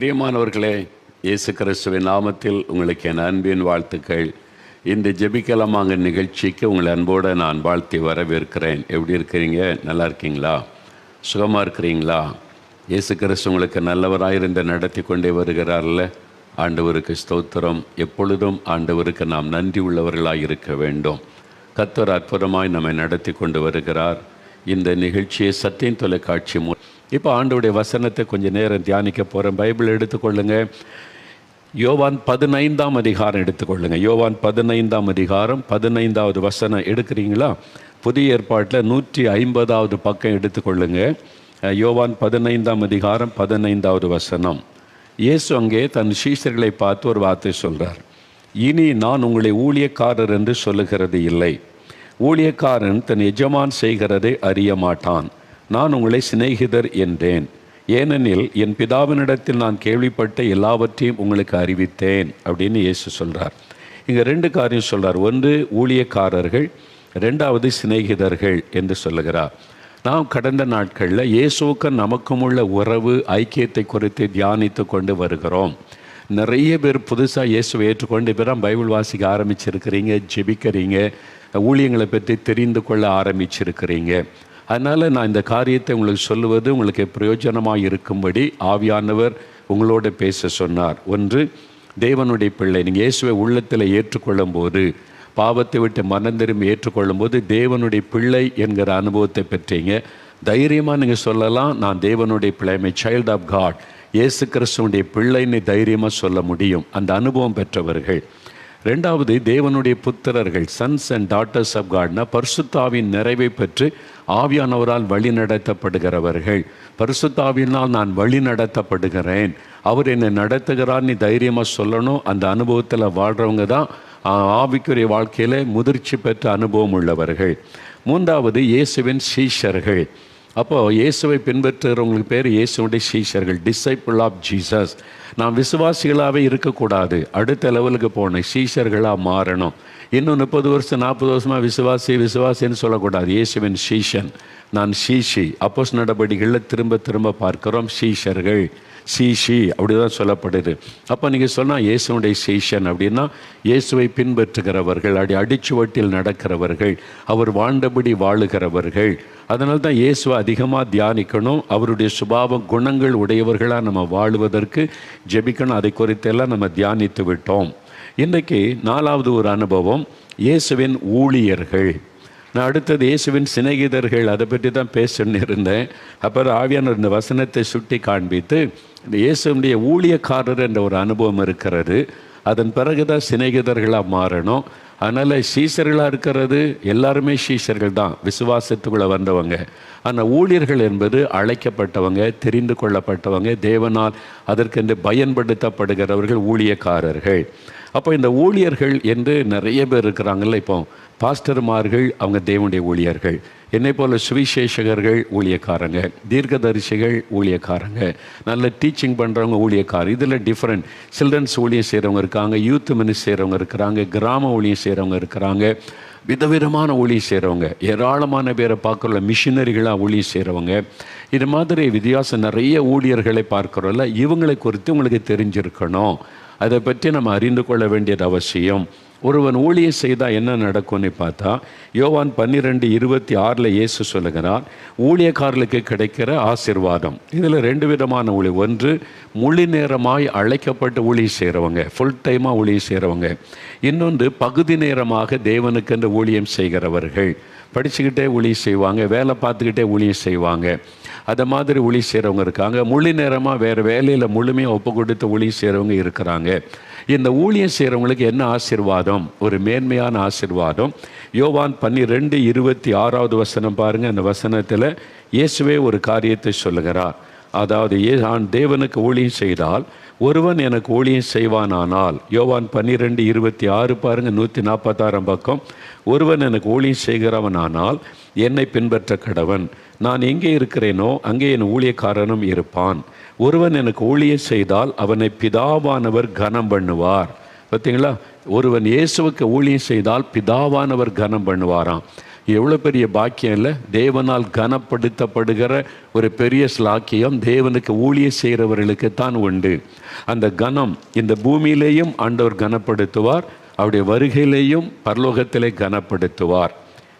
பிரியமானவர்களே இயேசு கிறிஸ்துவின் நாமத்தில் உங்களுக்கு என் அன்பின் வாழ்த்துக்கள். இந்த ஜெபிக்கலாமாங்க நிகழ்ச்சிக்கு உங்களை அன்போடு நான் வாழ்த்தி வரவேற்கிறேன். எப்படி இருக்கிறீங்க? நல்லா இருக்கீங்களா? சுகமாக இருக்கிறீங்களா? இயேசு கிறிஸ்து உங்களுக்கு நல்லவராயிருந்த நடத்தி கொண்டே வருகிறார்ல. ஆண்டவருக்கு ஸ்தோத்திரம். எப்பொழுதும் ஆண்டவருக்கு நாம் நன்றி உள்ளவர்களாக இருக்க வேண்டும். கத்தர் அற்புதமாய் நம்மை நடத்தி கொண்டு வருகிறார். இந்த நிகழ்ச்சியை சத்தியம் தொலைக்காட்சி மூலம் இப்போ ஆண்டுடைய வசனத்தை கொஞ்சம் நேரம் தியானிக்க போகிறேன் பைபிள் எடுத்துக்கொள்ளுங்க. யோவான் பதினைந்தாம் அதிகாரம் எடுத்துக்கொள்ளுங்க. யோவான் பதினைந்தாம் அதிகாரம் பதினைந்தாவது வசனம் எடுக்கிறீங்களா? புதிய ஏற்பாட்டில் நூற்றி ஐம்பதாவது பக்கம் எடுத்துக்கொள்ளுங்க. யோவான் பதினைந்தாம் அதிகாரம் பதினைந்தாவது வசனம். இயேசு அங்கே தன் சீஷர்களை பார்த்து ஒரு வார்த்தை சொல்கிறார் இனி நான் உங்களை ஊழியக்காரர் என்று சொல்லுகிறது இல்லை. ஊழியக்காரன் தன் எஜமான் செய்கிறதை அறிய மாட்டான் நான் உங்களை சிநேகிதர் என்றேன். ஏனெனில் என் பிதாவினிடத்தில் நான் கேள்விப்பட்ட எல்லாவற்றையும் உங்களுக்கு அறிவித்தேன் அப்படின்னு இயேசு சொல்கிறார் இங்கே ரெண்டு காரியம் சொல்கிறார் ஒன்று ஊழியக்காரர்கள் ரெண்டாவது சிநேகிதர்கள் என்று சொல்லுகிறார். நாம் கடந்த நாட்களில் இயேசுவுக்கு நமக்கும் உள்ள உறவு ஐக்கியத்தை குறித்து தியானித்து கொண்டு வருகிறோம். நிறைய பேர் புதுசாக இயேசுவை ஏற்றுக்கொண்டு இப்போ தான் பைபிள் வாசிக்க ஆரம்பிச்சிருக்கிறீங்க ஜெபிக்கிறீங்க ஊழியங்களை பற்றி தெரிந்து கொள்ள ஆரம்பிச்சிருக்கிறீங்க. அதனால் நான் இந்த காரியத்தை உங்களுக்கு சொல்லுவது உங்களுக்கு பிரயோஜனமாக இருக்கும்படி ஆவியானவர் உங்களோட பேச சொன்னார். ஒன்று தேவனுடைய பிள்ளை நீங்கள் இயேசுவை உள்ளத்தில் ஏற்றுக்கொள்ளும் போது பாவத்தை விட்டு மனம் திரும்பி ஏற்றுக்கொள்ளும் போது தேவனுடைய பிள்ளை என்கிற அனுபவத்தை பெற்றீங்க. தைரியமாக நீங்கள் சொல்லலாம் நான் தேவனுடைய பிள்ளைமை சைல்ட் ஆஃப் காட் இயேசு கிறிஸ்துவனுடைய பிள்ளைன்னு தைரியமாக சொல்ல முடியும். அந்த அனுபவம் பெற்றவர்கள். ரெண்டாவது தேவனுடைய புத்திரர்கள் சன்ஸ் அண்ட் டாட்டர்ஸ் ஆஃப் காட்னா பரிசுத்தாவின் நிறைவை பெற்று ஆவியானவரால் வழி நடத்தப்படுகிறவர்கள் பரிசுத்தாவினால் நான் வழி நடத்தப்படுகிறேன் அவர் என்னை நடத்துகிறார் நீ தைரியமாக சொல்லணும். அந்த அனுபவத்தில் வாழ்கிறவங்க தான் ஆவிக்குரிய வாழ்க்கையில் முதிர்ச்சி பெற்ற அனுபவம் உள்ளவர்கள். மூன்றாவது இயேசுவின் சீஷர்கள். அப்போ இயேசுவை பின்பற்றுகிறவங்களுக்கு பேர் இயேசுடைய சீஷர்கள் டிசைபிள் ஆஃப் ஜீசஸ் நாம் விசுவாசிகளாகவே இருக்கக்கூடாது. அடுத்த லெவலுக்கு போகணும். சீஷர்களாக மாறணும். இன்னும் முப்பது வருஷம் நாற்பது வருஷமாக விசுவாசி விசுவாசின்னு சொல்லக்கூடாது. இயேசுவின் சீஷன். நான் சீஷி. அப்போஸ் நடபடிகளில் திரும்ப திரும்ப பார்க்கிறோம் சீஷர்கள். சீஷி அப்படி தான் சொல்லப்படுது. அப்போ நீங்கள் சொன்னால் இயேசுடைய சீஷன் அப்படின்னா இயேசுவை பின்பற்றுகிறவர்கள் அடி அடிச்சுவட்டில் நடக்கிறவர்கள் அவர் வாழ்ந்தபடி வாழுகிறவர்கள். அதனால தான் இயேசுவை அதிகமாக தியானிக்கணும். அவருடைய சுபாவ குணங்கள் உடையவர்களாக நம்ம வாழுவதற்கு ஜெபிக்கணும். அதை குறித்தெல்லாம் நம்ம தியானித்து விட்டோம். இன்றைக்கு நாலாவது ஒரு அனுபவம் இயேசுவின் ஊழியர்கள். நான் அடுத்தது இயேசுவின் சிநேகிதர்கள் அதை பற்றி தான் பேசணும்னு இருந்தேன். அப்புறம் ஆவியானவர் இந்த வசனத்தை சுட்டி காண்பித்து இந்த இயேசுடைய ஊழியக்காரர் என்ற ஒரு அனுபவம் இருக்கிறது. அதன் பிறகு தான் சிநேகிதர்களாக மாறணும். அதனால் சீசர்களாக இருக்கிறது எல்லாருமே சீசர்கள் தான் விசுவாசத்துக்குள்ளே வந்தவங்க. ஆனால் ஊழியர்கள் என்பது அழைக்கப்பட்டவங்க தெரிந்து கொள்ளப்பட்டவங்க தேவனால் அதற்கென்று பயன்படுத்தப்படுகிறவர்கள் ஊழியக்காரர்கள். அப்போ இந்த ஊழியர்கள் என்று நிறைய பேர் இருக்கிறாங்கல்ல இப்போ பாஸ்டர்மார்கள் அவங்க தேவனுடைய ஊழியர்கள். என்னை போல சுவிசேஷகர்கள் ஊழியக்காரங்க. தீர்க்கதரிசிகள் ஊழியக்காரங்க. நல்ல டீச்சிங் பண்ணுறவங்க ஊழியக்காரர் இதில் டிஃப்ரெண்ட் சில்ட்ரன்ஸ் ஊழியம் செய்கிறவங்க இருக்காங்க யூத் மினிஸ் செய்கிறவங்க இருக்கிறாங்க கிராம ஊழியம் செய்கிறவங்க இருக்கிறாங்க விதவிதமான ஊழியம் செய்கிறவங்க ஏராளமான பேரை பார்க்குறோம்ல மிஷினரிகளாக ஊழியம் செய்கிறவங்க இது மாதிரி வித்தியாசம் நிறைய ஊழியர்களை பார்க்குறோம்ல இவங்களை குறித்து உங்களுக்கு தெரிஞ்சிருக்கணும். அதை பற்றி நம்ம அறிந்து கொள்ள வேண்டியது அவசியம். ஒருவன் ஊழியம் செய்தால் என்ன நடக்கும்னு பார்த்தா யோவான் பன்னிரெண்டு இருபத்தி ஆறில் இயேசு சொல்லுகிறார் ஊழியக்காரர்களுக்கு கிடைக்கிற ஆசிர்வாதம். இதில் ரெண்டு விதமான ஊழி ஒன்று முழு நேரமாய் அழைக்கப்பட்டு ஊழியம் செய்கிறவங்க ஃபுல் டைமாக ஊழியம் செய்கிறவங்க இன்னொன்று பகுதி நேரமாக தேவனுக்கென்று ஊழியம் செய்கிறவர்கள். படிச்சுக்கிட்டே ஊழியம் செய்வாங்க வேலை பார்த்துக்கிட்டே ஊழியம் செய்வாங்க. அதை மாதிரி ஒளி செய்கிறவங்க இருக்காங்க. முழு நேரமாக வேறு வேலையில் முழுமையாக ஒப்பு கொடுத்து ஒளி செய்கிறவங்க இருக்கிறாங்க. இந்த ஊழியம் செய்கிறவங்களுக்கு என்ன ஆசீர்வாதம்? ஒரு மேன்மையான ஆசீர்வாதம். யோவான் பன்னிரெண்டு இருபத்தி ஆறாவது வசனம் பாருங்கள் அந்த வசனத்தில் இயேசுவே ஒரு காரியத்தை சொல்லுகிறார். அதாவது ஏ நான் தேவனுக்கு ஊழியம் செய்தால் ஒருவன் எனக்கு ஊழியம் செய்வானானால். யோவான் பன்னிரெண்டு இருபத்தி ஆறு பாருங்கள் நூற்றி நாற்பத்தாறாம் பக்கம். ஒருவன் எனக்கு ஊழியம் செய்கிறவனானால் என்னை பின்பற்ற கடவன். நான் எங்கே இருக்கிறேனோ அங்கே என் ஊழியக்காரனும் இருப்பான். ஒருவன் எனக்கு ஊழிய செய்தால் அவனை பிதாவானவர் கனம் பண்ணுவார். பார்த்தீங்களா? ஒருவன் இயேசுவுக்கு ஊழியம் செய்தால் பிதாவானவர் கனம் பண்ணுவாராம். எவ்வளோ பெரிய பாக்கியம் இல்லை? தேவனால் கனப்படுத்தப்படுகிற ஒரு பெரிய ஸ்லாக்கியம் தேவனுக்கு ஊழிய செய்கிறவர்களுக்கு தான் உண்டு. அந்த கனம் இந்த பூமியிலேயும் ஆண்டவர் கனப்படுத்துவார். அவருடைய வருகையிலேயும் பரலோகத்திலே கனப்படுத்துவார்.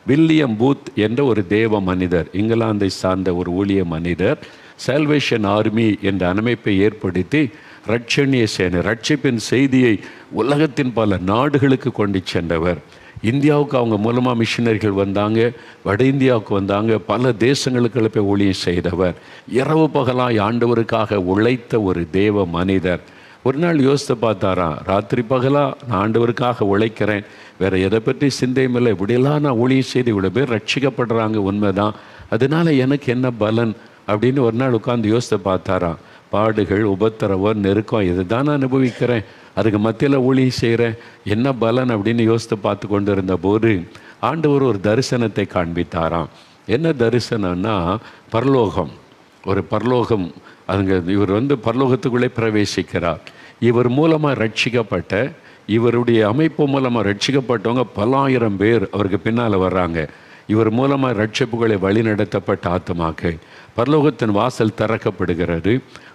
வில்லியம் பூத் என்ற ஒரு தேவ மனிதர் இங்கிலாந்தை சார்ந்த ஒரு ஊழிய மனிதர் சால்வேஷன் ஆர்மி என்ற அமைப்பை ஏற்படுத்தி ரட்சணிய சேனை ரட்சிப்பின் செய்தியை உலகத்தின் பல நாடுகளுக்கு கொண்டு சென்றவர். இந்தியாவுக்கு அவங்க மூலமாக மிஷினரிகள் வந்தாங்க வட இந்தியாவுக்கு வந்தாங்க பல தேசங்களுக்கு போய் ஊழியம் செய்தவர். இரவு பகலாய் ஆண்டவருக்காக உழைத்த ஒரு தேவ மனிதர். ஒரு நாள் யோசித்து பார்த்தாராம் ராத்திரி பகலா நான் ஆண்டவருக்காக உழைக்கிறேன். வேற எதை பற்றி சிந்தையும் இல்லை. இப்படியெல்லாம் நான் ஊழியம் செய்து இவ்வளோ பேர் ரட்சிக்கப்படுறாங்க. உண்மைதான். அதனால எனக்கு என்ன பலன்? அப்படின்னு ஒரு நாள் உட்காந்து யோசித்து பார்த்தாராம் பாடுகள் உபத்திரவம் நெருக்கம் இதுதான் நான் அனுபவிக்கிறேன். அதுக்கு மத்தியில் ஊழியம் செய்கிறேன். என்ன பலன்? அப்படின்னு யோசித்து பார்த்து கொண்டு இருந்த போது ஆண்டவர் ஒரு தரிசனத்தை காண்பித்தாராம். என்ன தரிசனம்னா பரலோகம். ஒரு பரலோகம் அதுங்க இவர் வந்து பரலோகத்துக்குள்ளே பிரவேசிக்கிறார். இவர் மூலமாக ரட்சிக்கப்பட்ட இவருடைய அமைப்பு மூலமாக ரட்சிக்கப்பட்டவங்க பல்லாயிரம் பேர் அவருக்கு பின்னால் வர்றாங்க. இவர் மூலமாக ரட்சிப்புகளை வழிநடத்தப்பட்ட ஆத்மாக்கள் பரலோகத்தின் வாசல் திறக்கப்படுகிறது.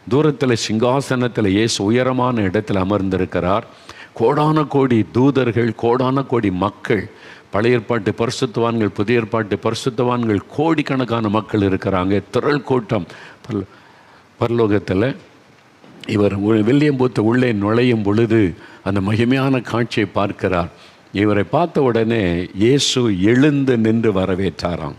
தூரத்தில் சிங்காசனத்தில் இயேசு உயரமான இடத்தில் அமர்ந்திருக்கிறார். கோடான கோடி தூதர்கள் கோடான கோடி மக்கள் பழைய ஏற்பாட்டு பரிசுத்தவான்கள் புதிய ஏற்பாட்டு பரிசுத்தவான்கள் கோடிக்கணக்கான மக்கள் இருக்கிறாங்க. திரள் கூட்டம். பரலோகத்தில் இவர் உ- உள்ளே நுழையும் பொழுது அந்த மகிமையான காட்சியை பார்க்கிறார். இவரை பார்த்த உடனே இயேசு எழுந்து நின்று வரவேற்றாராம்.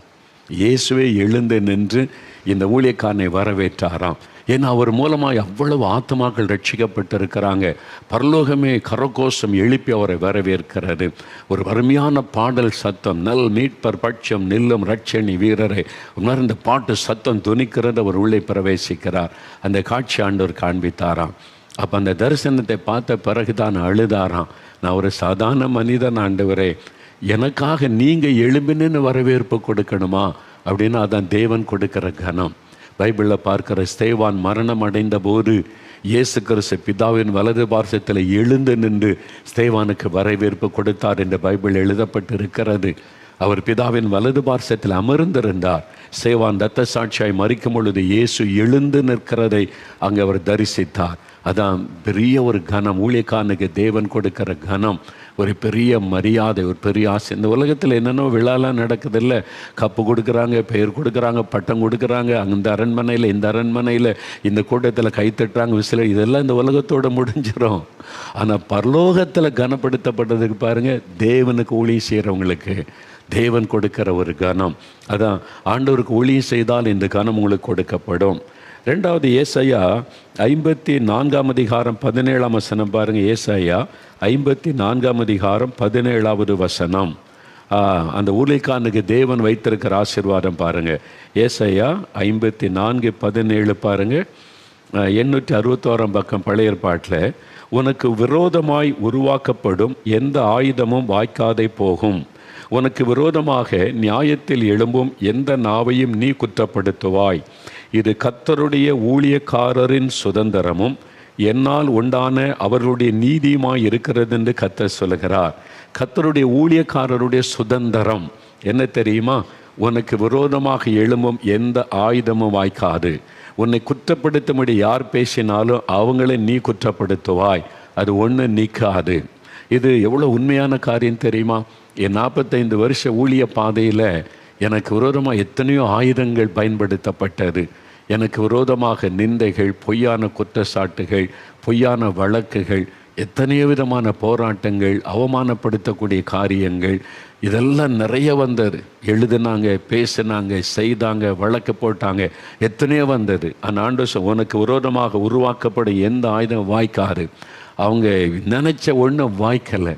இயேசுவே எழுந்து நின்று இந்த ஊழியக்காரனை வரவேற்றாராம். ஏன்னா அவர் மூலமாக அவ்வளவு ஆத்மாக்கள் ரட்சிக்கப்பட்டிருக்கிறாங்க. பரலோகமே கரகோஷம் எழுப்பி அவரை வரவேற்கிறது. ஒரு வறுமையான பாடல் சத்தம் நல் மீட்பர் பட்சம் நில்லும் ரட்சணி வீரரை. உணர்ந்த பாட்டு சத்தம் துணிக்கிறது அவர் உள்ளே பிரவேசிக்கிறார். அந்த காட்சி ஆண்டவர் காண்பித்தாராம். அப்போ அந்த தரிசனத்தை பார்த்த பிறகு தான் அழுதாராம். நான் ஒரு சாதாரண மனிதன் ஆண்டவரே எனக்காக நீங்கள் எழும்பினு வரவேற்பு கொடுக்கணுமா? அப்படின்னு அதான் தேவன் கொடுக்கிற கனம் பைபிளில் பார்க்கிற ஸ்தேவான் மரணம் அடைந்த போது இயேசு கிறிஸ்து பிதாவின் வலது பார்சத்தில் எழுந்து நின்று ஸ்தேவானுக்கு வரவேற்பு கொடுத்தார் என்று பைபிள் எழுதப்பட்டிருக்கிறது. அவர் பிதாவின் வலது பார்சத்தில் அமர்ந்திருந்தார். சேவான் தத்த சாட்சியாய் மறிக்கும் பொழுது இயேசு எழுந்து நிற்கிறதை அங்கே அவர் தரிசித்தார். அதான் பெரிய ஒரு கனம். ஊழியக்காரனுக்கு தேவன் கொடுக்கிற கனம். ஒரு பெரிய மரியாதை ஒரு பெரிய ஆசை. இந்த உலகத்தில் என்னென்னோ விழாலாம் நடக்குதில்ல. கப்பு கொடுக்குறாங்க பெயர் கொடுக்குறாங்க பட்டம் கொடுக்குறாங்க. அந்த அரண்மனையில் இந்த அரண்மனையில் இந்த கூட்டத்தில் கை தட்டுறாங்க விசில இதெல்லாம் இந்த உலகத்தோட முடிஞ்சிடும் ஆனால் பரலோகத்தில் கனப்படுத்தப்பட்டதுக்கு பாருங்கள் தேவனுக்கு ஊழியம் செய்கிறவங்களுக்கு தேவன் கொடுக்கிற ஒரு கனம். அதான் ஆண்டவருக்கு ஊழியம் செய்தால் இந்த கனம் உங்களுக்கு கொடுக்கப்படும். ரெண்டாவது ஏசையா ஐம்பத்தி நான்காம் அதிகாரம் பதினேழாம் வசனம் பாருங்கள் ஏசையா ஐம்பத்தி நான்காம் அதிகாரம் பதினேழாவது வசனம். அந்த ஊழிக்கானுக்கு தேவன் வைத்திருக்கிற ஆசீர்வாதம் பாருங்கள் ஏசையா ஐம்பத்தி நான்கு பதினேழு பாருங்கள் எண்ணூற்றி அறுபத்தோராம் பக்கம் பழைய ஏற்பாட்டில் உனக்கு விரோதமாய் உருவாக்கப்படும் எந்த ஆயுதமும் வாய்க்காதே போகும். உனக்கு விரோதமாக நியாயத்தில் எழும்பும் எந்த நாவையும் நீ குற்றப்படுத்துவாய். இது கத்தருடைய ஊழியக்காரரின் சுதந்திரமும் என்னால் உண்டான அவர்களுடைய நீதியுமாய் இருக்கிறது என்று கத்தர் சொல்லுகிறார். கத்தருடைய ஊழியக்காரருடைய சுதந்திரம் என்ன தெரியுமா? உனக்கு விரோதமாக எழும்பும் எந்த ஆயுதமும் வாய்க்காது. உன்னை குற்றப்படுத்தும்படி யார் பேசினாலும் அவங்களை நீ குற்றப்படுத்துவாய். அது ஒன்று நீக்காது. இது எவ்வளோ உண்மையான காரியம் தெரியுமா? என் நாற்பத்தைந்து வருஷ ஊழிய பாதையில் எனக்கு விரோதமாக எத்தனையோ ஆயுதங்கள் பயன்படுத்தப்பட்டது. எனக்கு விரோதமாக நிந்தைகள் பொய்யான குற்றச்சாட்டுகள் பொய்யான வழக்குகள் எத்தனையோ விதமான போராட்டங்கள் அவமானப்படுத்தக்கூடிய காரியங்கள் இதெல்லாம் நிறைய வந்தது. எழுதுனாங்க பேசினாங்க செய்தாங்க வழக்கு போட்டாங்க எத்தனையோ வந்தது. அந்த ஆண்டு உனக்கு விரோதமாக உருவாக்கப்படும் எந்த ஆயுதம் வாய்க்காது. அவங்க நினச்ச ஒன்றும் வாய்க்கலை.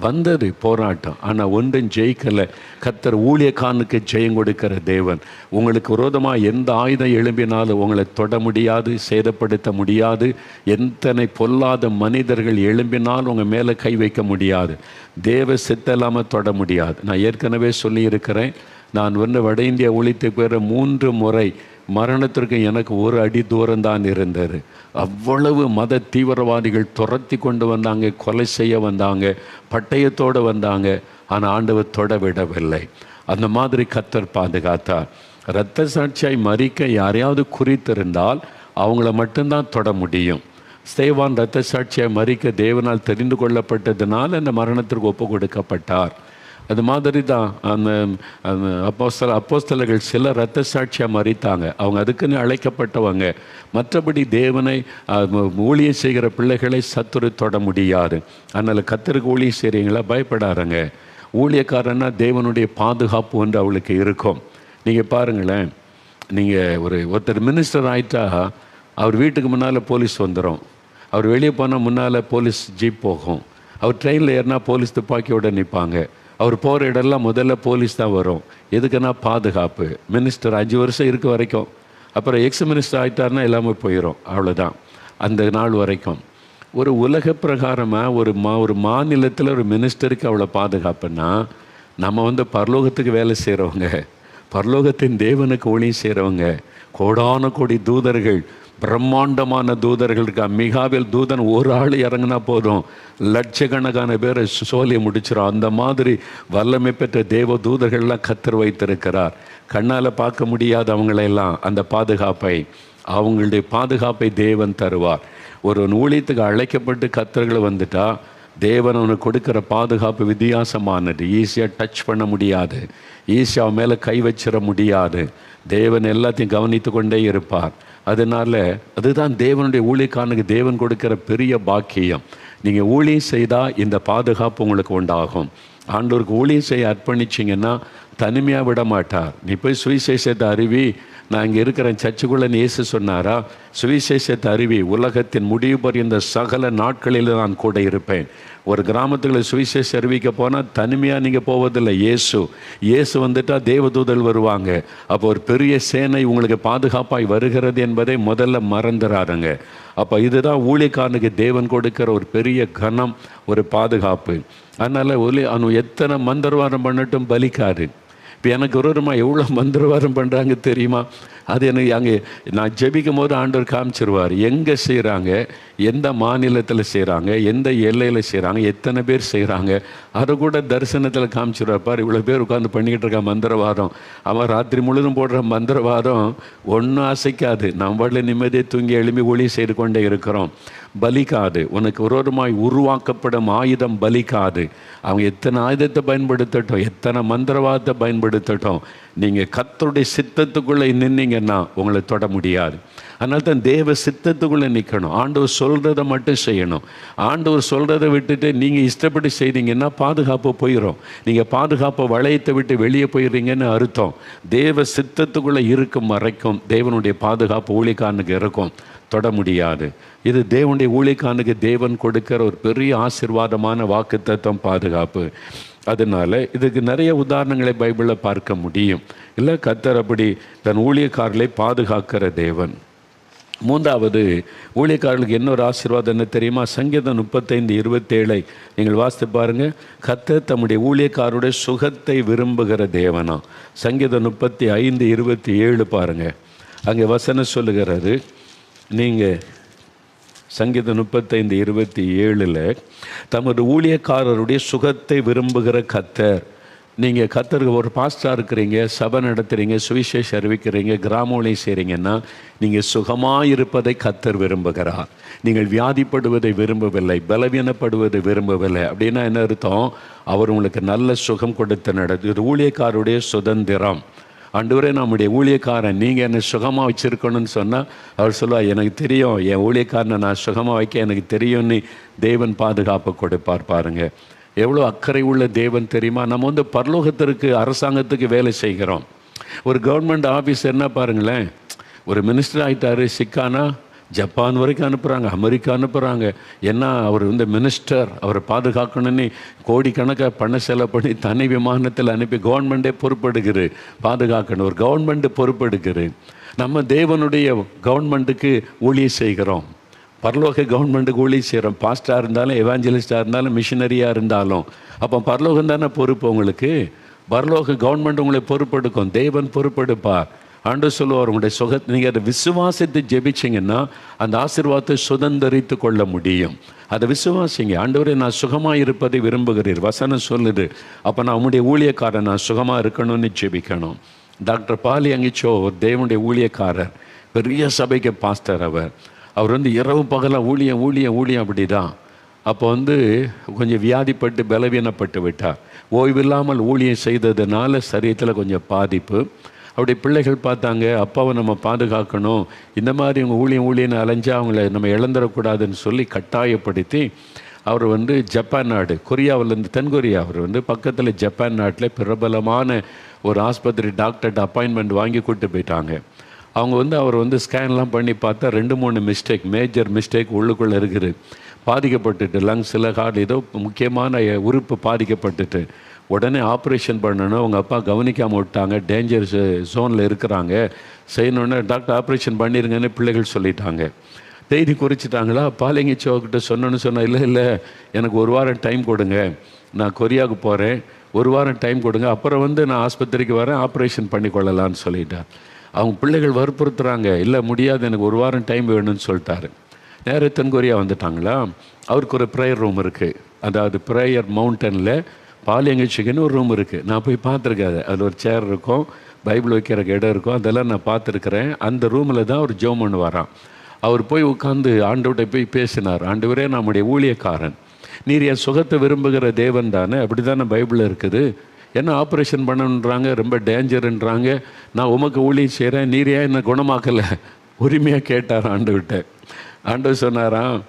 வந்தது போராட்டம். ஆனால் ஒன்றும் ஜெயிக்கலை. கத்தர் ஊழியக்காரனுக்கு ஜெயம் கொடுக்கிற தேவன். உங்களுக்கு விரோதமாக எந்த ஆயுதம் எழும்பினாலும் உங்களை தொட முடியாது சேதப்படுத்த முடியாது. எத்தனை பொல்லாத மனிதர்கள் எழும்பினாலும் உங்கள் மேலே கை வைக்க முடியாது. தேவ சித்தலாமல் தொட முடியாது. நான் ஏற்கனவே சொல்லியிருக்கிறேன். நான் வந்து வட இந்தியா ஒழித்து பெற மூன்று முறை மரணத்திற்கு எனக்கு ஒரு அடி தூரம் தான் இருந்தது. அவ்வளவு மத தீவிரவாதிகள் துரத்தி கொண்டு வந்தாங்க கொலை செய்ய வந்தாங்க பட்டயத்தோடு வந்தாங்க. ஆனால் ஆண்டவர் தொட விடவில்லை. அந்த மாதிரி கத்தர் பாதுகாத்தார். இரத்த சாட்சியாய் மறிக்க யாரையாவது குறித்திருந்தால் அவங்கள மட்டும்தான் தொட முடியும். ஸ்தேவான் இரத்த சாட்சியாய் மறிக்க தேவனால் தெரிந்து கொள்ளப்பட்டதினால் அந்த மரணத்திற்கு ஒப்பு கொடுக்கப்பட்டார். அது மாதிரி தான். அந்த அந்த அப்போஸ்தல அப்போஸ்தலர்கள் சில இரத்த சாட்சியாக மறித்தாங்க. அவங்க அதுக்குன்னு அழைக்கப்பட்டவங்க. மற்றபடி தேவனை ஊழியம் செய்கிற பிள்ளைகளை சத்துரு தொட முடியாது. அதனால் கத்தருக்கு ஊழியம் செய்கிறீங்களா பயப்படாருங்க ஊழியக்காரன்னா தேவனுடைய பாதுகாப்பு ஒன்று அவளுக்கு இருக்கும். நீங்கள் பாருங்களேன். நீங்கள் ஒரு ஒருத்தர் மினிஸ்டர் ஆயிட்டா அவர் வீட்டுக்கு முன்னால் போலீஸ் வந்துடும் அவர் வெளியே போனால் முன்னால் போலீஸ் ஜீப் போகும். அவர் ட்ரெயினில் ஏறினா போலீஸ் துப்பாக்கியோட நிற்பாங்க அவர் போகிற இடம்லாம் முதல்ல போலீஸ் தான் வரும். எதுக்குன்னா பாதுகாப்பு. மினிஸ்டர் அஞ்சு வருஷம் இருக்க வரைக்கும். அப்புறம் எக்ஸ் மினிஸ்டர் ஆகிட்டாருன்னா எல்லாமே போயிடும் அவ்வளோதான் அந்த நாள் வரைக்கும். ஒரு உலக பிரகாரமாக ஒரு மா ஒரு மாநிலத்தில் ஒரு மினிஸ்டருக்கு அவ்வளோ பாதுகாப்புன்னா நம்ம வந்து பரலோகத்துக்கு வேலை செய்கிறவங்க பரலோகத்தின் தேவனுக்கு ஒளி செய்கிறவங்க கோடான கோடி தூதர்கள் பிரம்மாண்டமான தூதர்கள் இருக்கா? மிகாவில் தூதன் ஒரு ஆள் இறங்குனா போதும். லட்சக்கணக்கான பேரை சோலியை முடிச்சிடும் அந்த மாதிரி வல்லமை பெற்ற தேவ தூதர்கள்லாம் கத்தர் வைத்திருக்கிறார். கண்ணால் பார்க்க முடியாத அவங்களையெல்லாம் அந்த பாதுகாப்பை அவங்களுடைய பாதுகாப்பை தேவன் தருவார். ஒரு ஊழியத்துக்கு அழைக்கப்பட்டு கத்தர்கள் வந்துட்டா தேவன் அவனுக்கு கொடுக்குற பாதுகாப்பு வித்தியாசமானது. ஈஸியாக டச் பண்ண முடியாது. ஈஸியாக அவன் மேலே கை வச்சிட முடியாது. தேவன் எல்லாத்தையும் கவனித்து கொண்டே இருப்பார். அதனால் அதுதான் தேவனுடைய ஊழியக்காரனுக்கு தேவன் கொடுக்கிற பெரிய பாக்கியம். நீங்கள் ஊழியம் செய்தால் இந்த பாதுகாப்பு உங்களுக்கு உண்டாகும். ஆண்டோருக்கு ஊழியம் செய்ய அர்ப்பணிச்சிங்கன்னா தனிமையாக விட மாட்டார். நீ போய் சுவிசேஷத்தை அறிவி நான் இங்கே இருக்கிறேன் சர்ச்சுக்குள்ளே இயேசு சொன்னாரா? சுவிசேஷத்தை அருவி உலகத்தின் முடிவு பறிந்த சகல நாட்களில் நான் கூட இருப்பேன். ஒரு கிராமத்துக்குள்ள சுவிசேஷம் அறிவிக்க போனால் தனிமையாக நீங்கள் போவதில்லை இயேசு. இயேசு வந்துட்டால் தேவதூதல் வருவாங்க. அப்போ ஒரு பெரிய சேனை உங்களுக்கு பாதுகாப்பாய் வருகிறது என்பதை முதல்ல மறந்துடாருங்க அப்போ இதுதான் ஊழியக்காரனுக்கு தேவன் கொடுக்கிற ஒரு பெரிய கனம் ஒரு பாதுகாப்பு. அதனால் ஒலி அவன் எத்தனை மந்திரவாதம் பண்ணட்டும் பலிக்காரு இப்போ எனக்கு ஒரு ஒருமா எவ்வளோ மந்திரவாதம் பண்ணுறாங்க தெரியுமா? அது எனக்கு அங்கே நான் ஜெபிக்கும் போது ஆண்டவர் காமிச்சிருவார். எங்கே செய்கிறாங்க எந்த மாநிலத்தில் செய்கிறாங்க எந்த எல்லையில் செய்கிறாங்க எத்தனை பேர் செய்கிறாங்க அதை கூட தரிசனத்தில் காமிச்சிருவார். பாரு இவ்வளோ பேர் உட்காந்து பண்ணிக்கிட்டு இருக்க மந்திரவாதம். அவன் ராத்திரி முழுதும் போடுற மந்திரவாதம் ஒன்றும் அசைக்காது. நம்மள நிம்மதியை தூங்கி எழுப்பி ஒளி செய்து கொண்டே இருக்கிறோம். பலிக்காது. உனக்கு விரோதமாய் உருவாக்கப்படும் ஆயுதம் பலிக்காது. அவங்க எத்தனை ஆயுதத்தை பயன்படுத்தட்டும் எத்தனை மந்திரவாதத்தை பயன்படுத்தட்டும் நீங்கள் கத்தருடைய சித்தத்துக்குள்ளே நின்னீங்கன்னா உங்களை தொட முடியாது. அதனால தான் தேவ சித்தத்துக்குள்ளே நிற்கணும் ஆண்டவர் சொல்கிறத மட்டும் செய்யணும். ஆண்டவர் சொல்கிறத விட்டுட்டு நீங்கள் இஷ்டப்பட்டு செய்தீங்கன்னா பாதுகாப்பு போயிடும் நீங்கள் பாதுகாப்பு வளையத்தை விட்டு வெளியே போயிடுறீங்கன்னு அர்த்தம். தேவ சித்தத்துக்குள்ளே இருக்கும் வரைக்கும் தேவனுடைய பாதுகாப்பு ஊழிக்காரனுக்கு இருக்கும். தொட முடியாது. இது தேவனுடைய ஊழியக்காரனுக்கு தேவன் கொடுக்கிற ஒரு பெரிய ஆசீர்வாதமான வாக்குத்தத்தம் பாதுகாப்பு. அதனால இதுக்கு நிறைய உதாரணங்களை பைபிளில் பார்க்க முடியும். இல்லை கத்தர் அப்படி தன் ஊழியக்காரர்களை பாதுகாக்கிற தேவன். மூன்றாவது ஊழியக்காரர்களுக்கு இன்னொரு ஆசீர்வாதம் என்ன தெரியுமா? சங்கீதம் முப்பத்தைந்து இருபத்தேழை. நீங்கள் வாசித்து பாருங்கள் கத்தர் தம்முடைய ஊழியக்காருடைய சுகத்தை விரும்புகிற தேவனா? சங்கீதம் முப்பத்தி ஐந்து இருபத்தி ஏழு பாருங்க. அங்கே வசனம் சொல்லுகிறது. நீங்கள் சங்கீதம் முப்பத்தைந்து இருபத்தி ஏழில் தமது ஊழியக்காரருடைய சுகத்தை விரும்புகிற கத்தர். நீங்கள் கத்தருக்கு ஒரு பாஸ்டாக இருக்கிறீங்க சபை நடத்துகிறீங்க சுவிசேஷம் அறிவிக்கிறீங்க கிராமோலை செய்கிறீங்கன்னா நீங்கள் சுகமாக இருப்பதை கத்தர் விரும்புகிறார். நீங்கள் வியாதிப்படுவதை விரும்பவில்லை பலவீனப்படுவதை விரும்பவில்லை. அப்படின்னா என்ன அர்த்தம்? அவர் உங்களுக்கு நல்ல சுகம் கொடுத்து நடத்து இது ஊழியக்காரருடைய சுதந்திரம். ஆண்டவரே நம்முடைய ஊழியக்காரன் நீங்கள் என்னை சுகமாக வச்சுருக்கணும்னு சொன்னால் அவர் சொல்லுவார் எனக்கு தெரியும் என் ஊழியக்காரனை நான் சுகமாக வைக்க எனக்கு தெரியும்னு தேவன் பாதுகாப்பு கொடுப்பார் பாருங்க. எவ்வளோ அக்கறை உள்ள தேவன் தெரியுமா? நம்ம வந்து பரலோகத்திற்கு அரசாங்கத்துக்கு வேலை செய்கிறோம். ஒரு கவர்மெண்ட் ஆஃபீஸ் என்ன பாருங்களேன் ஒரு மினிஸ்டர் ஆகிட்டாரு சிக்கானா ஜப்பான் வரைக்கும் அனுப்புகிறாங்க அமெரிக்கா அனுப்புகிறாங்க ஏன்னா அவர் வந்து மினிஸ்டர் அவரை பாதுகாக்கணும்னு கோடிக்கணக்காக பண செலவு பண்ணி தனி விமானத்தில் அனுப்பி கவர்மெண்ட்டே பொறுப்பெடுக்குது. பாதுகாக்கணும் ஒரு கவர்மெண்ட்டு பொறுப்பெடுக்குது. நம்ம தேவனுடைய கவர்மெண்ட்டுக்கு ஊழிய செய்கிறோம். பரலோக கவர்மெண்ட்டுக்கு ஊழிய செய்கிறோம். பாஸ்டாக இருந்தாலும் எவாஞ்சலிஸ்டாக இருந்தாலும் மிஷினரியாக இருந்தாலும். அப்போ பரலோகம் தானே பொறுப்பு உங்களுக்கு? பரலோக கவர்மெண்ட் உங்களை பொறுப்பெடுக்கும். தேவன் பொறுப்பெடுப்பார். ஆண்டு சொல்லுவார் உங்களுடைய சுகத்தை நீங்கள் அதை விசுவாசித்து ஜெபிச்சிங்கன்னா அந்த ஆசீர்வாதத்தை சுதந்திரித்து கொள்ள முடியும். அதை விசுவாசிங்க. ஆண்டவரே நான் சுகமாக இருப்பதை விரும்புகிறீர். வசனம் சொல்லுது அப்போ நான் உங்களுடைய ஊழியக்காரன் நான் சுகமாக இருக்கணும்னு ஜெபிக்கணும். டாக்டர் பாலி அங்கிச்சோ தேவனுடைய ஊழியக்காரர் பெரிய சபைக்கு பாஸ்டர் அவர். அவர் வந்து இரவு பகலாக ஊழியம் ஊழியம் ஊழியம் அப்படி தான் அப்போ வந்து கொஞ்சம் வியாதிப்பட்டு பலவீனப்பட்டு விட்டார். ஓய்வில்லாமல் ஊழியம் செய்ததுனால சரீரத்தில் கொஞ்சம் பாதிப்பு. அவருடைய பிள்ளைகள் பார்த்தாங்க அப்பாவை நம்ம பாதுகாக்கணும் இந்த மாதிரி இவங்க ஊழியம் ஊழியன்னு அலைஞ்சா அவங்கள நம்ம இழந்துடக்கூடாதுன்னு சொல்லி கட்டாயப்படுத்தி அவர் வந்து ஜப்பான் நாடு கொரியாவிலேருந்து தென்கொரியா அவர் வந்து பக்கத்தில் ஜப்பான் நாட்டில் பிரபலமான ஒரு ஆஸ்பத்திரி டாக்டர்கிட்ட அப்பாயின்மெண்ட் வாங்கி கூப்பிட்டு போயிட்டாங்க. அவங்க வந்து அவர் வந்து ஸ்கேன்லாம் பண்ணி பார்த்தா ரெண்டு மூணு மிஸ்டேக் மேஜர் மிஸ்டேக் உள்ளுக்குள்ளே இருக்குது. பாதிக்கப்பட்டுட்டு லங்ஸில் ஹார்ட் ஏதோ முக்கியமான உறுப்பு பாதிக்கப்பட்டுட்டு உடனே ஆப்ரேஷன் பண்ணணும் அவங்க அப்பா கவனிக்காமல் விட்டாங்க. டேஞ்சர் ஜோனில் இருக்கிறாங்க. செய்யணுன்னு டாக்டர் ஆப்ரேஷன் பண்ணிடுங்கன்னு பிள்ளைகள் சொல்லிட்டாங்க. தேதி குறிச்சிட்டாங்களா? பாலிங்கி சோக்கிட்ட சொன்னோன்னு சொன்னேன் இல்லை இல்லை எனக்கு ஒரு வாரம் டைம் கொடுங்க. நான் கொரியாவுக்கு போகிறேன் ஒரு வாரம் டைம் கொடுங்க. அப்புறம் வந்து நான் ஆஸ்பத்திரிக்கு வரேன். ஆப்ரேஷன் பண்ணி கொள்ளலான்னு சொல்லிட்டார். அவங்க பிள்ளைகள் வற்புறுத்துறாங்க. இல்லை முடியாது. எனக்கு ஒரு வாரம் டைம் வேணும்னு சொல்லிட்டாரு. நேர தென்கொரியா வந்துட்டாங்களா? அவருக்கு ஒரு ப்ரேயர் ரூம் இருக்குது அதாவது ப்ரேயர் மவுண்டனில் பாலியங்கச்சிக்குன்னு ஒரு ரூம் இருக்குது நான் போய் பார்த்துருக்கேன் அது. அதில் ஒரு சேர் இருக்கும். பைபிள் வைக்கிறக்கு இடம் இருக்கும். அதெல்லாம் நான் பார்த்துருக்குறேன். அந்த ரூமில் தான் அவர் ஜோம் பண்ணுவாராம் அவர் போய் உட்காந்து ஆண்டவர்கிட்ட போய் பேசினார். ஆண்டவரே நம்முடைய ஊழியக்காரன். நீர் என் சுகத்தை விரும்புகிற தேவன் தானே. அப்படி தானே பைபிளில் இருக்குது. என்ன ஆப்ரேஷன் பண்ணணுன்றாங்க ரொம்ப டேஞ்சருன்றாங்க நான் உமக்கு ஊழியம் செய்கிறேன் நீர் ஏன் என்னை குணமாக்கலை? உரிமையாக கேட்டார் ஆண்டவர்கிட்ட. ஆண்டவர் சொன்னாராம்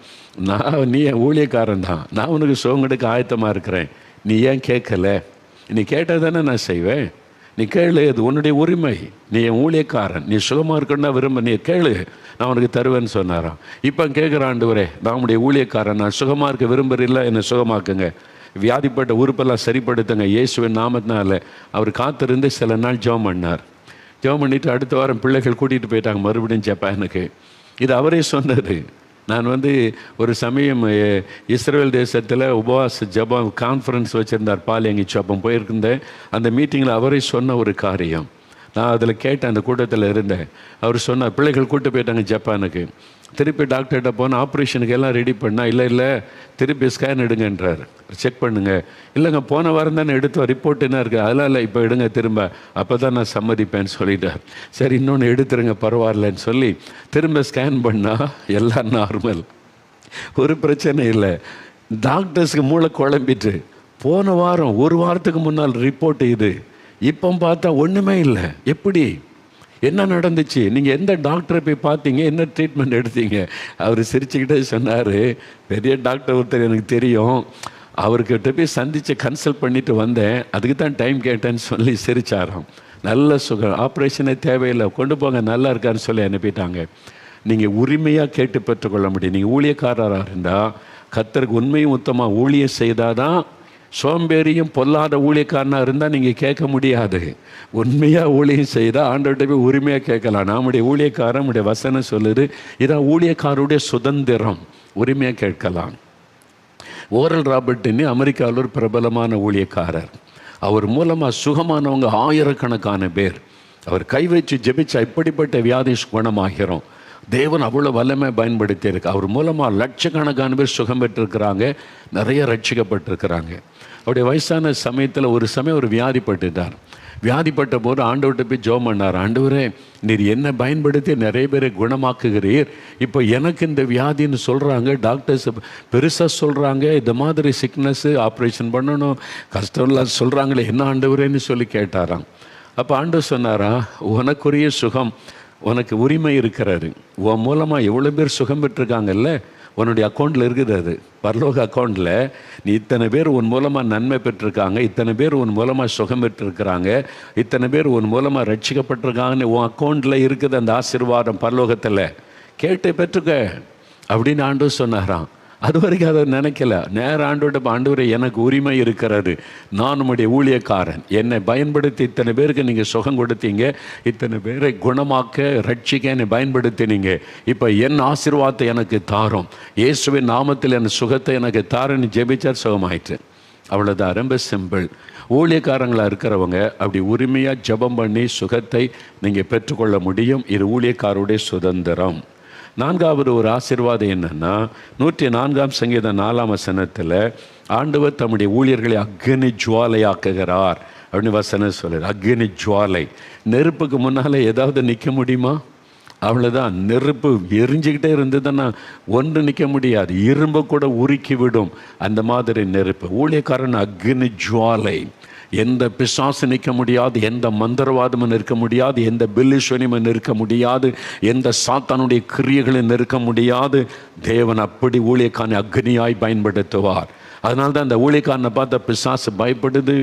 நான் நீ என் ஊழியக்காரன் தான். நான் உனக்கு சோங்கெடுக்க ஆயத்தமாக இருக்கிறேன். நீ ஏன் கேட்கல? நீ கேட்டால் தானே நான் செய்வேன். நீ கேளு அது உன்னுடைய உரிமை. நீ என் ஊழியக்காரன். நீ சுகமாக இருக்கணும்னா விரும்ப நீ கேளு நான் உனக்கு தருவேன்னு சொன்னாராம். இப்போ கேட்குற ஆண்டவரே நான் உடைய ஊழியக்காரன். நான் சுகமாக இருக்க விரும்புறீல்ல என்னை சுகமாக்குங்க. வியாதிப்பட்ட உறுப்பெல்லாம் சரிப்படுத்துங்க. இயேசுவின் நாமத்தினால அவர் காத்திருந்து சில நாள் ஜெபம் பண்ணார். ஜெபம் பண்ணிவிட்டு அடுத்த வாரம் பிள்ளைகள் கூட்டிகிட்டு போயிட்டாங்க மறுபடியும் ஜப்பானுக்கு. இது அவரே சொன்னார் நான் வந்து ஒரு சமயம் இஸ்ரேல் தேசத்தில் உபவாச ஜபம் கான்ஃபரன்ஸ் வச்சுருந்தார் பாலியங்கி சப்பம் போயிருந்தேன். அந்த மீட்டிங்கில் அவரே சொன்ன ஒரு காரியம். நான் அதில் கேட்டேன் அந்த கூட்டத்தில் இருந்தேன். அவர் சொன்னார் பிள்ளைகள் கூட்டு போயிட்டாங்க ஜப்பானுக்கு. திருப்பி டாக்டர்கிட்ட போனால் ஆப்ரேஷனுக்கு எல்லாம் ரெடி பண்ணால் இல்லை இல்லை திருப்பி ஸ்கேன் எடுங்கன்றார். செக் பண்ணுங்க. இல்லைங்க போன வாரம் தானே எடுத்தோம். ரிப்போர்ட் என்ன இருக்குது அதெல்லாம் இல்லை இப்போ எடுங்க திரும்ப. அப்போ தான் நான் சம்மதிப்பேன்னு சொல்லிட்டார். சரி இன்னொன்று எடுத்துருங்க பரவாயில்லன்னு சொல்லி திரும்ப ஸ்கேன் பண்ணால் எல்லாம் நார்மல் ஒரு பிரச்சனை இல்லை. டாக்டர்ஸ்க்கு மூளை குழம்பிட்டு போன வாரம் ஒரு வாரத்துக்கு முன்னால் ரிப்போர்ட் இது. இப்போ பார்த்தா ஒன்றுமே இல்லை. எப்படி? என்ன நடந்துச்சு? நீங்கள் எந்த டாக்டரை போய் பார்த்தீங்க? என்ன ட்ரீட்மெண்ட் எடுத்தீங்க? அவர் சிரிச்சுக்கிட்டே சொன்னார் பெரிய டாக்டர் ஒருத்தர் எனக்கு தெரியும். அவர்கிட்ட போய் சந்தித்து கன்சல்ட் பண்ணிட்டு வந்தேன். அதுக்கு தான் டைம் கேட்டேன்னு சொல்லி சிரிச்சாராம். நல்ல சுகம். ஆப்ரேஷனே தேவையில்லை. கொண்டு போங்க. நல்லா இருக்கான்னு சொல்லி அனுப்பிட்டாங்க. நீங்கள் உரிமையாக கேட்டு பெற்றுக்கொள்ள முடியும். நீங்கள் ஊழியக்காரராக இருந்தால் கத்தருக்கு உண்மையும் உத்தமாக ஊழியம் செய்தால் தான் சோம்பேறியும் பொல்லாத ஊழியக்காரனாக இருந்தால் நீங்கள் கேட்க முடியாது. உண்மையாக ஊழியம் செய்தால் ஆண்டவர்கிட்ட போய் உரிமையாக கேட்கலாம். நம்முடைய ஊழியக்காரன் நம்முடைய வசனம் சொல்லுது இதான் ஊழியக்காரருடைய சுதந்திரம். உரிமையாக கேட்கலாம். ஓரல் ராபர்ட்னு அமெரிக்காவில் ஒரு பிரபலமான ஊழியக்காரர். அவர் மூலமாக சுகமானவங்க ஆயிரக்கணக்கான பேர். அவர் கை வச்சு ஜெபிச்சா இப்படிப்பட்ட வியாதி குணமாகிறோம். தேவன் அவ்வளோ வல்லமை பயன்படுத்தி இருக்கு அவர் மூலமாக லட்சக்கணக்கான பேர் சுகம் பெற்றிருக்கிறாங்க. நிறைய ரட்சிக்கப்பட்டிருக்கிறாங்க. அவருடைய வயசான சமயத்தில் ஒரு சமயம் ஒரு வியாதிப்பட்டுட்டார். வியாதிப்பட்ட போது ஆண்டவர்கிட்ட போய் ஜோம் பண்ணார். ஆண்டவரே நீர் என்ன பயன்படுத்தி நிறைய பேரை குணமாக்குகிறீர். இப்போ எனக்கு இந்த வியாதின்னு சொல்கிறாங்க டாக்டர்ஸ் பெருசாக சொல்கிறாங்க இந்த மாதிரி சிக்னஸ்ஸு ஆப்ரேஷன் பண்ணணும். கஷ்டம்லாம் சொல்கிறாங்களே என்ன ஆண்டவரேன்னு சொல்லி கேட்டாராம். அப்போ ஆண்டவர் சொன்னாரா உனக்குரிய சுகம் உனக்கு உரிமை இருக்கிறாரு உன் மூலமாக எவ்வளோ பேர் சுகம் பெற்றிருக்காங்கல்ல? உன்னுடைய அக்கௌண்ட்டில் இருக்குது அது. பரலோக அக்கௌண்ட்டில் நீ இத்தனை பேர் உன் மூலமாக நன்மை பெற்றிருக்காங்க. இத்தனை பேர் உன் மூலமாக சுகம் பெற்றிருக்கிறாங்க. இத்தனை பேர் உன் மூலமாக ரட்சிக்கப்பட்டிருக்காங்கன்னு உன் அக்கௌண்ட்டில் இருக்குது அந்த ஆசீர்வாதம் பரலோகத்தில். கேட்டு பெற்றுக்க அப்படின்னு ஆண்டு சொன்னாராம். அது வரைக்கும் அதை நினைக்கல. நேர ஆண்டோட ஆண்டவரை எனக்கு உரிமை இருக்கிறது. நான் உங்களுடைய ஊழியக்காரன். என்னை பயன்படுத்தி இத்தனை பேருக்கு நீங்கள் சுகம் கொடுத்தீங்க. இத்தனை பேரை குணமாக்க ரட்சிக்க என்னை பயன்படுத்தினீங்க. இப்போ என் ஆசீர்வாதத்தை எனக்கு தாரும். இயேசுவின் நாமத்தில் என் சுகத்தை எனக்கு தாருன்னு ஜெபிச்சார் சுகமாயிற்று. அவ்வளோதான் ரொம்ப சிம்பிள். ஊழியக்காரங்களாக இருக்கிறவங்க அப்படி உரிமையாக ஜெபம் பண்ணி சுகத்தை நீங்கள் பெற்றுக்கொள்ள முடியும். இது ஊழியக்காருடைய சுதந்திரம். நான்காவது ஒரு ஆசீர்வாதம் என்னென்னா நூற்றி நான்காம் சங்கீதம் நாலாம் வசனத்தில் ஆண்டவர் தம்முடைய ஊழியர்களை அக்னி ஜுவாலையாக்குகிறார் அப்படின்னு வசனம் சொல்கிறார் அக்னி ஜுவாலை. நெருப்புக்கு முன்னால் ஏதாவது நிற்க முடியுமா? அவ்வளோதான் நெருப்பு எரிஞ்சுக்கிட்டே இருந்ததுன்னா ஒன்று நிற்க முடியாது. இரும்பு கூட உருக்கி விடும். அந்த மாதிரி நெருப்பு. ஊழியக்காரன் அக்னி ஜுவாலை. எந்த பிசாசு நிற்க முடியாது எந்த மந்திரவாதமும் நிற்க முடியாது எந்த பில்லிஸ்வனியும் நிற்க முடியாது எந்த சாத்தானுடைய கிரியைகளும் நிற்க முடியாது. தேவன் அப்படி ஊழியக்கான அக்னியாய் பயன்படுத்துவார். அதனால தான் அந்த ஊழியக்காரனை பார்த்த பிசாசு பயப்படுது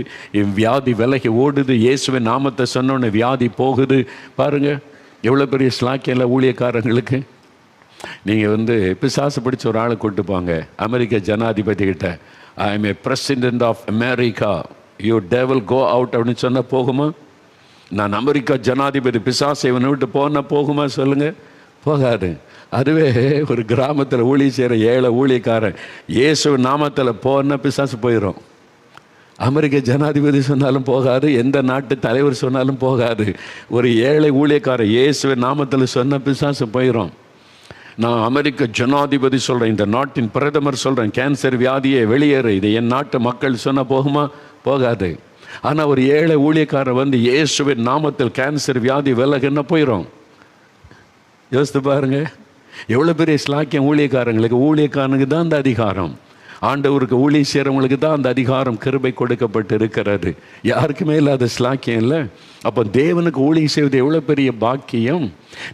வியாதி விலகி ஓடுது இயேசுவை நாமத்தை சொன்னோன்னே வியாதி போகுது. பாருங்க எவ்வளோ பெரிய ஸ்லாக்கியில் இல்லை ஊழியக்காரங்களுக்கு. நீங்கள் வந்து பிசாசு பிடிச்ச ஒரு ஆளை கூட்டு போங்க அமெரிக்க ஜனாதிபதி கிட்ட I am a president of America you devil go out அப்படின்னு சொன்னால் போகுமா? நான் அமெரிக்கா ஜனாதிபதி பிசாசை இவனை விட்டு போனால் போகுமா சொல்லுங்கள் போகாது. அதுவே ஒரு கிராமத்தில் ஊழி செய்கிற ஏழை ஊழியக்காரன் இயேசு நாமத்தில் போனால் பிசாசு போயிடும் அமெரிக்க ஜனாதிபதி சொன்னாலும் போகாது எந்த நாட்டு தலைவர் சொன்னாலும் போகாது. ஒரு ஏழை ஊழியக்காரர் இயேசுவை நாமத்தில் சொன்ன பிசாசு போயிடும் நான் அமெரிக்க ஜனாதிபதி சொல்கிறேன் இந்த நாட்டின் பிரதமர் சொல்கிறேன் கேன்சர் வியாதியை வெளியேறு இது என் நாட்டு மக்கள் சொன்ன போகுமா? போகாது. ஆனால் ஒரு ஏழை ஊழியக்காரர் வந்து இயேசுவின் நாமத்தில் கேன்சர் வியாதி விலகுன்னு போயிடும் யோசித்து பாருங்க. எவ்வளோ பெரிய ஸ்லாக்கியம் ஊழியக்காரங்களுக்கு. ஊழியக்காரனுக்கு தான் அந்த அதிகாரம். ஆண்டவருக்கு ஊழிய செய்கிறவங்களுக்கு தான் அந்த அதிகாரம் கிருபை கொடுக்கப்பட்டு இருக்கிறது யாருக்குமே இல்லாத ஸ்லாக்கியம் இல்லை. அப்போ தேவனுக்கு ஊழிய செய்வது எவ்வளோ பெரிய பாக்கியம்?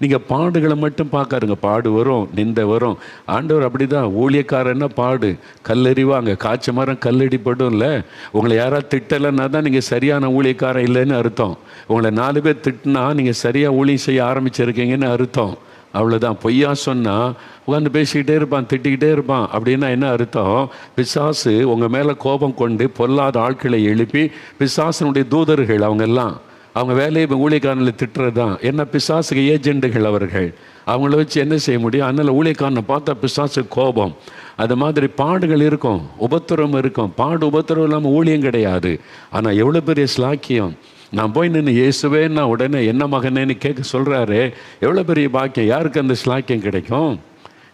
நீங்கள் பாடுகளை மட்டும் பார்க்காருங்க பாடு வரும் நிந்த வரும். ஆண்டவர் அப்படி தான் ஊழியக்காரன்னா பாடு? கல்லறிவாங்க. காய்ச்ச மரம் கல்லடிப்படும்ல. இல்லை உங்களை யாராவது திட்டலைன்னா தான் நீங்கள் சரியான ஊழியக்காரன் இல்லைன்னு அர்த்தம். உங்களை நாலு பேர் திட்டினா நீங்கள் சரியாக ஊழியம் செய்ய ஆரம்பிச்சிருக்கீங்கன்னு அர்த்தம். அவ்வளோதான் பொய்யா சொன்னால் உட்காந்து பேசிக்கிட்டே இருப்பான் திட்டிக்கிட்டே இருப்பான். அப்படின்னா என்ன அர்த்தம்? பிசாசு உங்கள் மேலே கோபம் கொண்டு பொல்லாத ஆட்களை எழுப்பி பிசாசனுடைய தூதர்கள் அவங்க எல்லாம் அவங்க வேலையை ஊழியக்காரனில் திட்டுறது தான் என்ன பிசாசுக்கு ஏஜெண்டுகள் அவர்கள்? அவங்கள வச்சு என்ன செய்ய முடியும்? அதனால் ஊழியக்காரனை பார்த்தா பிசாசு கோபம். அது மாதிரி பாடுகள் இருக்கும் உபத்திரம் இருக்கும். பாடு உபத்திரம் இல்லாமல் ஊழியம் கிடையாது. ஆனால் எவ்வளோ பெரிய ஸ்லாக்கியம் நான் போய் நின்று இயேசுவே நான் உடனே என்ன மகனேன்னு கேட்க சொல்கிறாரு எவ்வளோ பெரிய பாக்கியம்? யாருக்கு அந்த ஸ்லாக்கியம் கிடைக்கும்?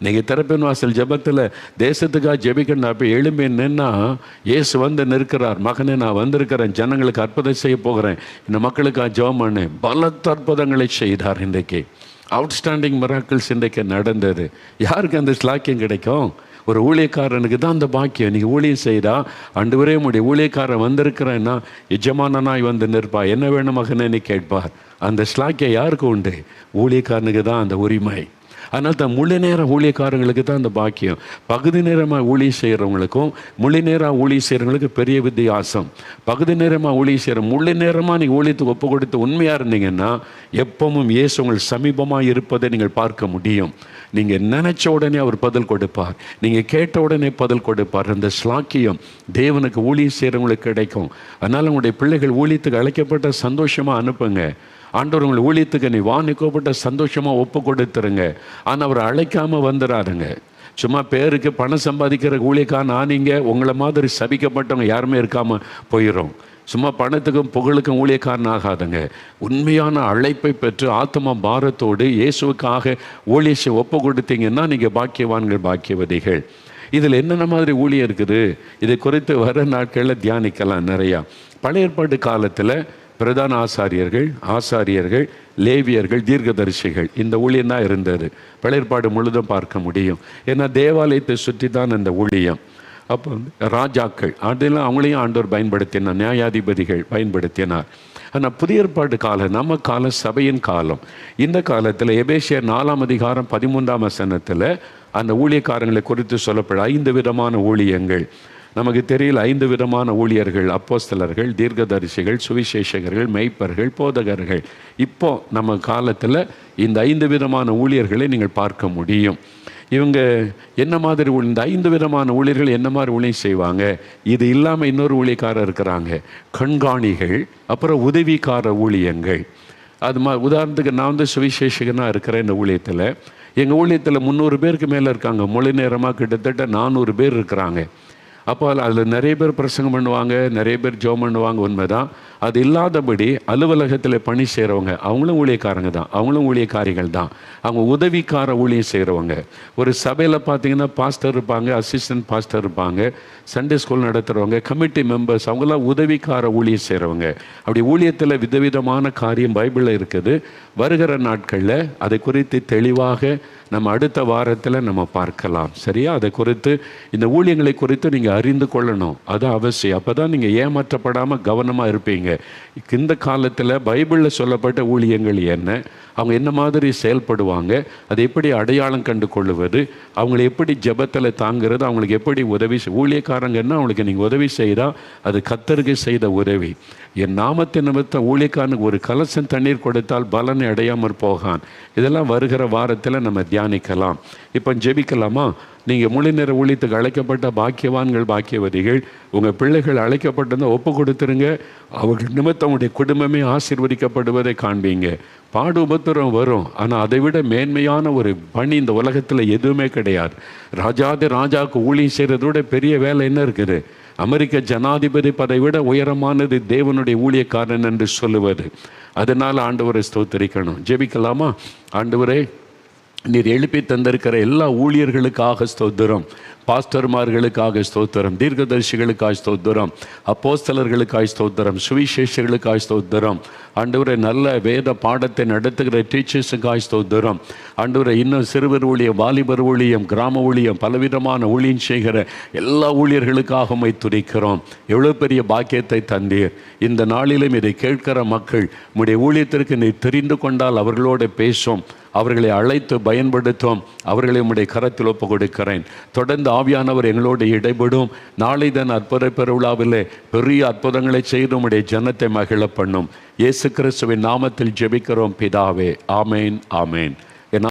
நீங்கள் திறப்பின் வாசல் ஜெபத்தில் தேசத்துக்காக ஜெபிக்கணும் அப்போ எழும்பி நின்னா இயேசு வந்து நிற்கிறார். மகனே நான் வந்திருக்கிறேன். ஜனங்களுக்கு அற்புதம் செய்ய போகிறேன். இந்த மக்களுக்காக ஜெபம் பண்ணேன் பலத்த அற்புதங்களை செய்தார் இன்றைக்கு. அவுட்ஸ்டாண்டிங் மிராக்கிள்ஸ் இன்றைக்கு நடந்தது. யாருக்கு அந்த ஸ்லாக்கியம் கிடைக்கும்? ஒரு ஊழியக்காரனுக்கு தான் அந்த பாக்கியம். நீங்கள் ஊழியம் செய்தா அண்டு வரே முடியும் ஊழியக்காரன் வந்திருக்கிறேன்னா எஜமானனாய் வந்து நிற்பா என்ன வேணும் மகனே கேட்பார். அந்த ஸ்லாக்கியை யாருக்கு உண்டு? ஊழியக்காரனுக்கு தான் அந்த உரிமை. அதனால் தான் முழு நேர ஊழியக்காரங்களுக்கு தான் அந்த பாக்கியம். பகுதி நேரமாக ஊழியம் செய்கிறவங்களுக்கும் முழு நேரம் ஊழியம் செய்கிறவங்களுக்கு பெரிய வித்தியாசம். பகுதி நேரமாக ஊழியம் செய்கிற முழு நேரமாக நீங்கள் ஊழியத்துக்கு ஒப்பு கொடுத்து உண்மையாக இருந்தீங்கன்னா எப்பவும் இயேசு உங்கள் சமீபமாக இருப்பதை நீங்கள் பார்க்க முடியும். நீங்கள் நினச்ச உடனே அவர் பதில் கொடுப்பார். நீங்கள் கேட்ட உடனே பதில் கொடுப்பார். அந்த ஸ்லாக்கியம் தேவனுக்கு ஊழியம் செய்கிறவங்களுக்கு கிடைக்கும். அதனால் உங்களுடைய பிள்ளைகள் ஊழியத்துக்கு அழைக்கப்பட்ட சந்தோஷமாக அனுப்புங்க. ஆண்டவர் உங்களை ஊழியத்துக்கு நீ வாணிக்கப்பட்ட சந்தோஷமாக ஒப்பு கொடுத்துருங்க. ஆனால் அவர் அழைக்காமல் வந்துடாருங்க சும்மா பேருக்கு பணம் சம்பாதிக்கிற ஊழியக்கான ஆனீங்க. உங்களை மாதிரி சபிக்கப்பட்டவங்க யாருமே இருக்காமல் போயிடும் சும்மா பணத்துக்கும் புகழுக்கும் ஊழியக்காரன் ஆகாதுங்க உண்மையான அழைப்பை பெற்று ஆத்மா பாரத்தோடு இயேசுவுக்காக ஊழியத்தை ஒப்பு கொடுத்தீங்கன்னா நீங்கள் பாக்கியவான்கள் பாக்கியவதிகள். இதில் என்னென்ன மாதிரி ஊழியம் இருக்குது? இதை குறித்து வர நாட்களில் தியானிக்கலாம் நிறையா. பழைய ஏற்பாடு காலத்தில் பிரதான ஆசாரியர்கள் ஆசாரியர்கள் லேவியர்கள் தீர்க்கதரிசிகள் இந்த ஊழியம் தான் இருந்தது பழையற்பாடு முழுதும் பார்க்க முடியும். ஏன்னா தேவாலயத்தை சுற்றி தான் இந்த ஊழியம். அப்போ வந்து ராஜாக்கள் அதெல்லாம் அவங்களையும் ஆண்டோர் பயன்படுத்தினார் நியாயாதிபதிகள் பயன்படுத்தினார். ஆனால் புதிய ஏற்பாடு காலம் நம்ம காலம் சபையின் காலம். இந்த காலத்தில் எபேசியர் நாலாம் அதிகாரம் பதிமூன்றாம் வசனத்தில் அந்த ஊழியக்காரங்களை குறித்து சொல்லப்பட ஐந்து விதமான ஊழியங்கள். நமக்கு தெரியல ஐந்து விதமான ஊழியர்கள் அப்போஸ்தலர்கள் தீர்க்கதரிசிகள் சுவிசேஷகர்கள் மெய்ப்பர்கள் போதகர்கள். இப்போ நம்ம காலத்தில் இந்த ஐந்து விதமான ஊழியர்களை நீங்கள் பார்க்க முடியும். இவங்க என்ன மாதிரி இந்த ஐந்து விதமான ஊழியர்கள் என்ன மாதிரி ஊழியம் செய்வாங்க? இது இல்லாமல் இன்னொரு ஊழியக்காரர் இருக்கிறாங்க. கண்காணிகள் அப்புறம் உதவிக்கார ஊழியங்கள். அது மா உதாரணத்துக்கு நான் வந்து சுவிசேஷகனாக இருக்கிறேன் இந்த ஊழியத்தில். எங்கள் ஊழியத்தில் முந்நூறு பேருக்கு மேலே இருக்காங்க. மொழி நேரமாக கிட்டத்தட்ட நானூறு பேர் இருக்கிறாங்க. அப்போ அதில் நிறைய பேர் பிரசங்கம் பண்ணுவாங்க நிறைய பேர் ஜோம் பண்ணுவாங்க உண்மைதான். அது இல்லாதபடி அலுவலகத்தில் பணி செய்கிறவங்க அவங்களும் ஊழியக்காரங்க தான். அவங்களும் ஊழியக்காரிகள் தான். அவங்க உதவிக்கார ஊழியம் செய்கிறவங்க ஒரு சபையில் பார்த்தீங்கன்னா பாஸ்டர் இருப்பாங்க அசிஸ்டன்ட் பாஸ்டர் இருப்பாங்க. சண்டே ஸ்கூல் நடத்துகிறவங்க கமிட்டி மெம்பர்ஸ் அவங்களாம் உதவிக்கார ஊழியம் செய்கிறவங்க அப்படி ஊழியத்தில் விதவிதமான காரியம் பைபிளில் இருக்குது. வருகிற நாட்களில் அதை குறித்து தெளிவாக நம்ம அடுத்த வாரத்தில் நம்ம பார்க்கலாம். சரியா? அதை குறித்து இந்த ஊழியங்களை குறித்து நீங்கள் அறிந்து கொள்ளணும். அது அவசியம். அப்போ தான் நீங்கள் ஏமாற்றப்படாமல் கவனமாக இருப்பீங்க இந்த காலத்தில் பைபிளில் சொல்லப்பட்ட ஊழியங்கள் என்ன? அவங்க என்ன மாதிரி செயல்படுவாங்க? அதை எப்படி அடையாளம் கண்டு கொள்ளுவது அவங்களை எப்படி ஜெபத்தில் தாங்கிறது? அவங்களுக்கு எப்படி உதவி செய்- ஊழியக்காரங்கன்னா அவங்களுக்கு நீங்கள் உதவி செய்தால் அது கத்தருக்கு செய்த உதவி. என் நாமத்தை நிமித்தம் ஊழியக்காரனுக்கு ஒரு கலசம் தண்ணீர் கொடுத்தால் பலனை அடையாமற் போகான். இதெல்லாம் வருகிற வாரத்தில் நம்ம தியானிக்கலாம். இப்போ ஜெபிக்கலாமா? நீங்கள் மொழி நேர ஊழியத்துக்கு அழைக்கப்பட்ட பாக்கியவான்கள் பாக்கியவதிகள் உங்கள் பிள்ளைகள் அழைக்கப்பட்டிருந்தால் ஒப்பு கொடுத்துருங்க. அவர்கள் நிமித்தம் உடைய குடும்பமே ஆசீர்வதிக்கப்படுவதை காண்பீங்க. பாடு உபத்திரம் வரும். ஆனால் அதை விட மேன்மையான ஒரு பணி இந்த உலகத்தில் எதுவுமே கிடையாது. ராஜாதி ராஜாவுக்கு ஊழியம் செய்கிறத விட பெரிய வேலை என்ன இருக்குது? அமெரிக்க ஜனாதிபதி பதை விட உயரமானது தேவனுடைய ஊழியக்காரன் என்று சொல்லுவது. அதனால் ஆண்டவரை ஸ்தோத்தரிக்கணும். ஜெபிக்கலாமா? ஆண்டவரே நீர் எழுப்பி தந்திருக்கிற எல்லா ஊழியர்களுக்காக ஸ்தோத்திரம் பாஸ்டர்மார்களுக்காக ஸ்தோத்திரம் தீர்க்கதரிசிகளுக்காக ஸ்தோத்திரம் அப்போஸ்தலர்களுக்காக ஸ்தோத்திரம் சுவிசேஷர்களுக்காக ஸ்தோத்திரம். ஆண்டவரை நல்ல வேத பாடத்தை நடத்துகிற டீச்சர்ஸுக்காக ஸ்தோத்திரம். ஆண்டவரை இன்னும் சிறுவர் ஊழியம் வாலிபர் ஊழியம் கிராம ஊழியம் பலவிதமான ஊழியம் செய்கிற எல்லா ஊழியர்களுக்காக உம்மை எவ்வளோ பெரிய பாக்கியத்தை தந்தீர். இந்த நாளிலும் இதை கேட்கிற மக்கள் உம்முடைய ஊழியத்திற்கு நீ தெரிந்து கொண்டால் அவர்களோடு பேசும். அவர்களை அழைத்து பயன்படுத்தும். அவர்களை உம்முடைய கரத்தில் ஒப்பு கொடுக்கிறேன் தொடர்ந்து ஆவியானவர் எங்களோடு இடைபடும். நாளை தன் அற்புத பெருவிழாவிலே பெரிய அற்புதங்களை செய்து உம்முடைய ஜனத்தை மகிழ பண்ணும். இயேசு கிறிஸ்துவின் நாமத்தில் ஜெபிக்கிறோம் பிதாவே. ஆமேன் ஆமேன்.